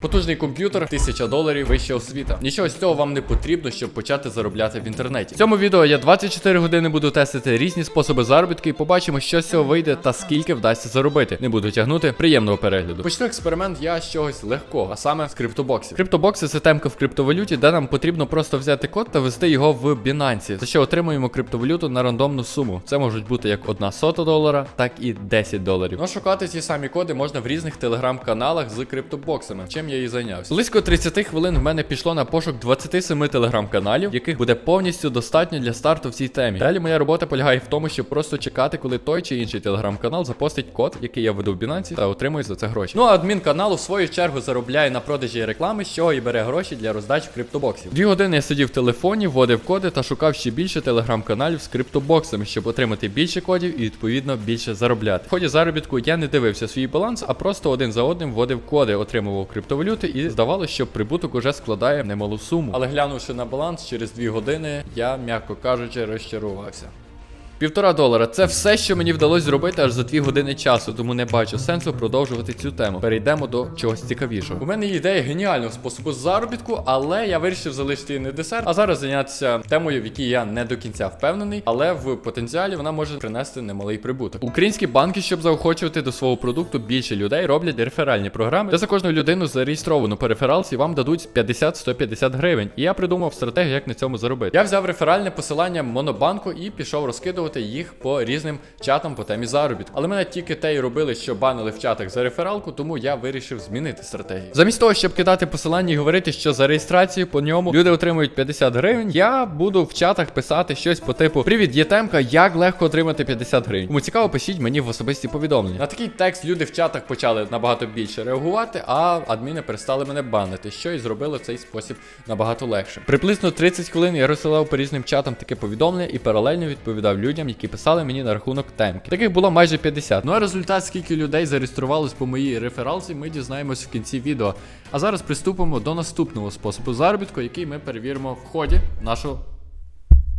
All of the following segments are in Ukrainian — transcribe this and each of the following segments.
Потужний комп'ютер, 1000 доларів, вища освіта. Нічого з цього вам не потрібно, щоб почати заробляти в інтернеті. В цьому відео я 24 години буду тестити різні способи заробітку і побачимо, що з цього вийде та скільки вдасться заробити. Не буду тягнути приємного перегляду. Почну експеримент я з чогось легкого, а саме з криптобоксів. Криптобокси це темка в криптовалюті, де нам потрібно просто взяти код та ввести його в Binance, за що отримуємо криптовалюту на рандомну суму. Це можуть бути як одна сота долара, так і 10 доларів. Ну шукати ці самі коди можна в різних телеграм-каналах з криптобоксами. Чим я і зайнявся. Близько 30 хвилин в мене пішло на пошук 27 телеграм-каналів, яких буде повністю достатньо для старту в цій темі. Далі моя робота полягає в тому, щоб просто чекати, коли той чи інший телеграм-канал запостить код, який я веду в Binance, та отримує за це гроші. Ну а адмін каналу в свою чергу заробляє на продажі реклами, з чого і бере гроші для роздачі криптобоксів. Дві години я сидів в телефоні, вводив коди та шукав ще більше телеграм-каналів з криптобоксами, щоб отримати більше кодів і відповідно більше заробляти. В ході заробітку я не дивився свій баланс, а просто один за одним вводив коди, отримував криптовалюти, і здавалося, що прибуток уже складає немалу суму. Але глянувши на баланс через дві години, я, м'яко кажучи, розчарувався. Півтора долара це все, що мені вдалося зробити аж за дві години часу, тому не бачу сенсу продовжувати цю тему. Перейдемо до чогось цікавішого. У мене є ідея геніального способу заробітку, але я вирішив залишити її не десерт, а зараз зайнятися темою, в якій я не до кінця впевнений, але в потенціалі вона може принести немалий прибуток. Українські банки, щоб заохочувати до свого продукту більше людей, роблять реферальні програми, де за кожну людину зареєстровану по рефералці вам дадуть 50-150 гривень. І я придумав стратегію, як на цьому заробити. Я взяв реферальне посилання Монобанку і пішов розкидувати їх по різним чатам по темі заробітку. Але мене тільки те й робили, що банили в чатах за рефералку, тому я вирішив змінити стратегію. Замість того, щоб кидати посилання і говорити, що за реєстрацію по ньому люди отримують 50 гривень, я буду в чатах писати щось по типу Привіт, є темка, як легко отримати 50 гривень. Кому цікаво, пишіть мені в особисті повідомлення. На такий текст люди в чатах почали набагато більше реагувати, а адміни перестали мене банити, що і зробило цей спосіб набагато легше. Приблизно 30 хвилин я розсилав по різним чатам таке повідомлення і паралельно відповідав людям, які писали мені на рахунок темки. Таких було майже 50. Ну а результат, скільки людей зареєструвалось по моїй рефералці, ми дізнаємось в кінці відео. А зараз приступимо до наступного способу заробітку, який ми перевіримо в ході нашого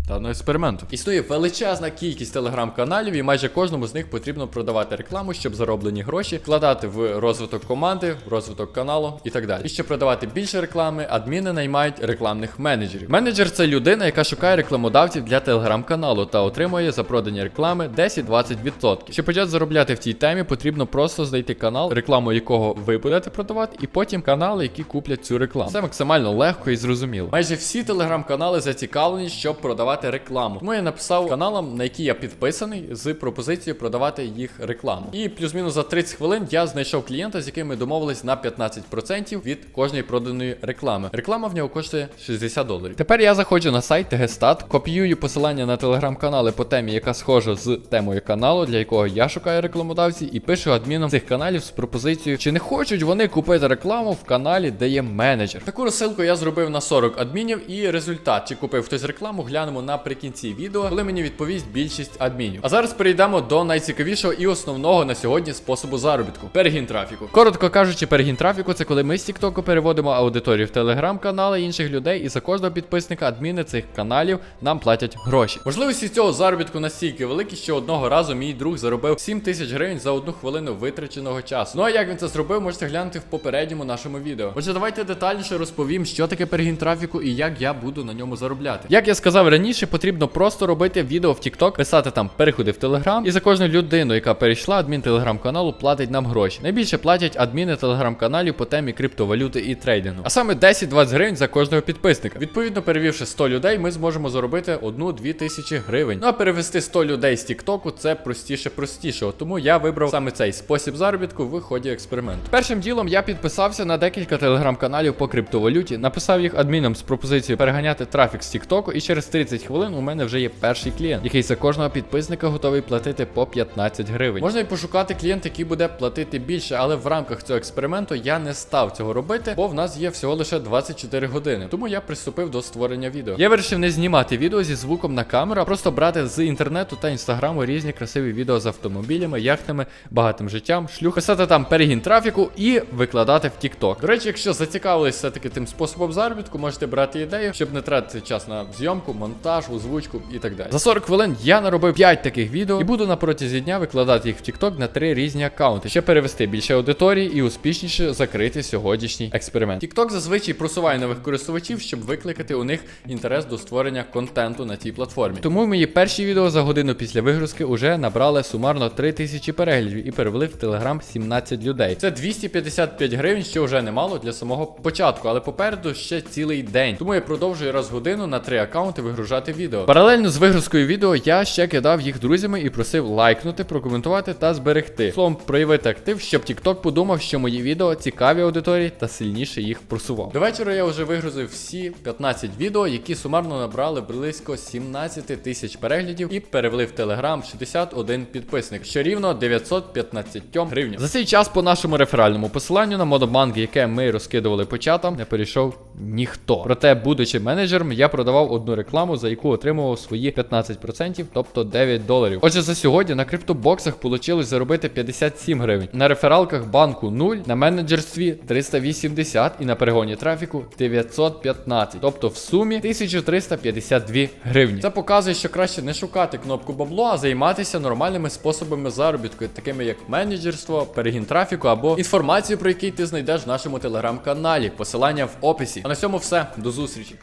даного експерименту. Існує величезна кількість телеграм-каналів, і майже кожному з них потрібно продавати рекламу, щоб зароблені гроші вкладати в розвиток команди, в розвиток каналу і так далі. І щоб продавати більше реклами, адміни наймають рекламних менеджерів. Менеджер це людина, яка шукає рекламодавців для телеграм-каналу та отримує за продані реклами 10-20%. Щоб почати заробляти в цій темі, потрібно просто знайти канал, рекламу якого ви будете продавати, і потім канали, які куплять цю рекламу. Це максимально легко і зрозуміло. Майже всі телеграм-канали зацікавлені, щоб продавати рекламу. Тому я написав каналам, на які я підписаний, з пропозицією продавати їх рекламу. І плюс-мінус за 30 хвилин я знайшов клієнта, з яким ми домовились на 15% від кожної проданої реклами. Реклама в нього коштує 60 доларів. Тепер я заходжу на сайт Гестат, копіюю посилання на телеграм-канали по темі, яка схожа з темою каналу, для якого я шукаю рекламодавців, і пишу адмінам цих каналів з пропозицією, чи не хочуть вони купити рекламу в каналі, де є менеджер. Таку розсилку я зробив на 40 адмінів, і результат, чи купив хтось рекламу, глянемо наприкінці відео, коли мені відповість більшість адмінів. А зараз перейдемо до найцікавішого і основного на сьогодні способу заробітку перегін трафіку. Коротко кажучи, перегін трафіку це коли ми з TikTok переводимо аудиторію в телеграм-канали інших людей, і за кожного підписника адміни цих каналів нам платять гроші. Можливості цього заробітку настільки великі, що одного разу мій друг заробив 7 тисяч гривень за одну хвилину витраченого часу. Ну а як він це зробив, можете глянути в попередньому нашому відео. Отже, давайте детальніше розповім, що таке перегін трафіку і як я буду на ньому заробляти. Як я сказав раніше, потрібно просто робити відео в TikTok, писати там переходи в Telegram, і за кожну людину, яка перейшла, адмін телеграм-каналу платить нам гроші. Найбільше платять адміни телеграм-каналів по темі криптовалюти і трейдингу. А саме 10-20 гривень за кожного підписника. Відповідно, перевівши 100 людей, ми зможемо заробити 1-2 тисячі гривень. Ну а перевести 100 людей з TikTok це простіше простішого. Тому я вибрав саме цей спосіб заробітку в ході експерименту. Першим ділом я підписався на декілька телеграм-каналів по криптовалюті, написав їх адмінам з пропозицією переганяти трафік з TikTok, і через 30 хвилин у мене вже є перший клієнт, який за кожного підписника готовий платити по 15 гривень. Можна й пошукати клієнт, який буде платити більше, але в рамках цього експерименту я не став цього робити, бо в нас є всього лише 24 години. Тому я приступив до створення відео. Я вирішив не знімати відео зі звуком на камеру, а просто брати з інтернету та інстаграму різні красиві відео з автомобілями, яхтами, багатим життям, шлюх, писати там перегін трафіку і викладати в TikTok. До речі, якщо зацікавились все-таки тим способом заробітку, можете брати ідею, щоб не тратити час на зйомку, монтаж монтаж, озвучку і так далі. За 40 хвилин я наробив 5 таких відео і буду на протязі дня викладати їх в TikTok на три різні аккаунти, щоб перевести більше аудиторії і успішніше закрити сьогоднішній експеримент. TikTok зазвичай просуває нових користувачів, щоб викликати у них інтерес до створення контенту на цій платформі. Тому мої перші відео за годину після вигрузки уже набрали сумарно 3000 переглядів і перевели в Telegram 17 людей. Це 255 гривень, що вже немало для самого початку, але попереду ще цілий день. Тому я продовжую раз в годину на три аккаунти вигружати відео. Паралельно з вигрузкою відео я ще кидав їх друзями і просив лайкнути, прокоментувати та зберегти. Словом, проявити актив, щоб TikTok подумав, що мої відео цікаві аудиторії та сильніше їх просував. До вечора я вже вигрузив всі 15 відео, які сумарно набрали близько 17 тисяч переглядів і перевели в Telegram 61 підписник, що рівно 915 гривень. За цей час по нашому реферальному посиланню на модобанк, яке ми розкидували по чатам, не перейшов ніхто. Проте, будучи менеджером, я продавав одну рекламу, яку отримував свої 15%, тобто 9 доларів. Отже, за сьогодні на криптобоксах вийшло заробити 57 гривень, на рефералках банку 0, на менеджерстві 380 і на перегоні трафіку 915, тобто в сумі 1352 гривні. Це показує, що краще не шукати кнопку бабло, а займатися нормальними способами заробітку, такими як менеджерство, перегін трафіку або інформацію, про який ти знайдеш в нашому телеграм-каналі. Посилання в описі. А на цьому все. До зустрічі.